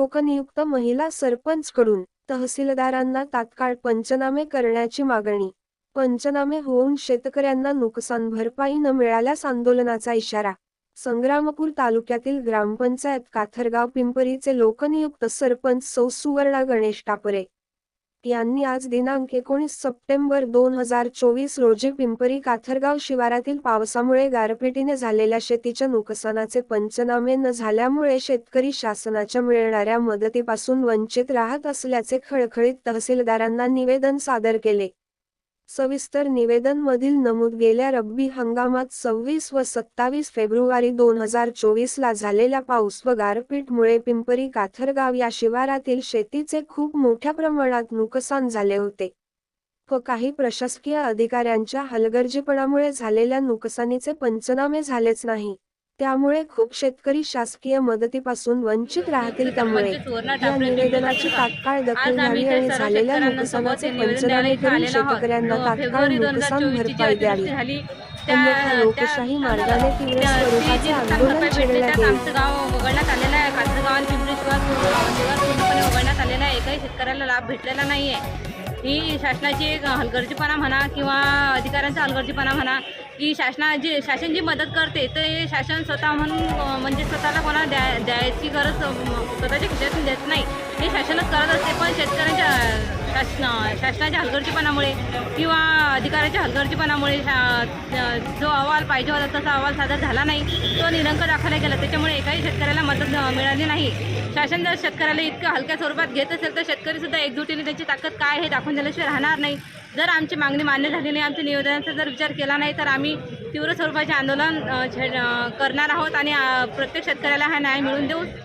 लोकनियुक्त महिला सरपंचकडून तहसीलदारांना तात्काळ पंचनामे करण्याची मागणी. पंचनामे होऊन शेतकऱ्यांना नुकसान भरपाई न मिळाल्यास आंदोलनाचा इशारा. संग्रामपूर तालुक्यातील ग्रामपंचायत काथरगाव पिंपरीचे लोकनियुक्त सरपंच सौ सुवर्णा गणेश टापरे. यांनी आज दिनांक एकोणीस सप्टेंबर दोन हजार चोवीस रोजी पिंपरी काथरगाव शिवारातील पावसामुळे गारपिटीने झालेल्या शेतीच्या नुकसानाचे पंचनामे न झाल्यामुळे शेतकरी शासनाच्या मिळणाऱ्या मदतीपासून वंचित राहत असल्याचे खळखळीत तहसीलदारांना निवेदन सादर केले. सविस्तर निवेदनमधील नमूद गेल्या रब्बी हंगामात सव्वीस व सत्तावीस फेब्रुवारी दोन हजार चोवीसला झालेल्या पाऊस व गारपीटमुळे पिंपरी काथरगाव या शिवारातील शेतीचे खूप मोठ्या प्रमाणात नुकसान झाले होते. व काही प्रशासकीय अधिकाऱ्यांच्या हलगर्जीपणामुळे झालेल्या नुकसानीचे पंचनामे झालेच नाही. त्यामुळे खूप शेतकरी शासकीय मदतीपासून वंचित राहतील त्यामुळे. या निवेदनाची तात्काळ दखल घ्यावी आणि झालेल्या नुकसानाचे पंचनामे करून शेतकऱ्यांना तात्काळ नुकसान भरपाई द्यावी. अन्यथा लोकशाही मार्गाने तीव्र स्वरूपाचे आंदोलन छेडण्यात येईल. एकही शेतकऱ्याला लाभ भेटलेला नाही आहे ही शासनाची एक हलगर्जीपणा म्हणा किंवा अधिकाऱ्यांचा हलगर्जीपणा म्हणा की शासना जे शासन जी मदत करते तर हे शासन स्वतः म्हणून म्हणजे स्वतःला कोणाला द्या द्यायची गरज स्वतःच्या खिशातून देत नाही. हे शासनच करत असते पण शेतकऱ्यांच्या शासन शासनाच्या हलगर्जीपणामुळे किंवा अधिकाऱ्याच्या हलगर्जीपणामुळे शा- जो अहवाल पाहिजे होता तसा अहवाल सादर झाला नाही. तो निरंक दाखवला गेला त्याच्यामुळे एकाही शेतकऱ्याला मदत मिळाली नाही. शासन जर शेतकऱ्याला इतकं हलक्या स्वरूपात घेत असेल तर शेतकरीसुद्धा एकजुटीने त्यांची ताकद काय हे दाखवून दिल्याशिवाय राहणार नाही. जर आमची मागणी मान्य झाली नाही आमच्या निवेदनाचा जर विचार केला नाही तर आम्ही तीव्र स्वरूपाचे आंदोलन करणार आहोत आणि प्रत्येक शेतकऱ्याला हा न्याय मिळून देऊ.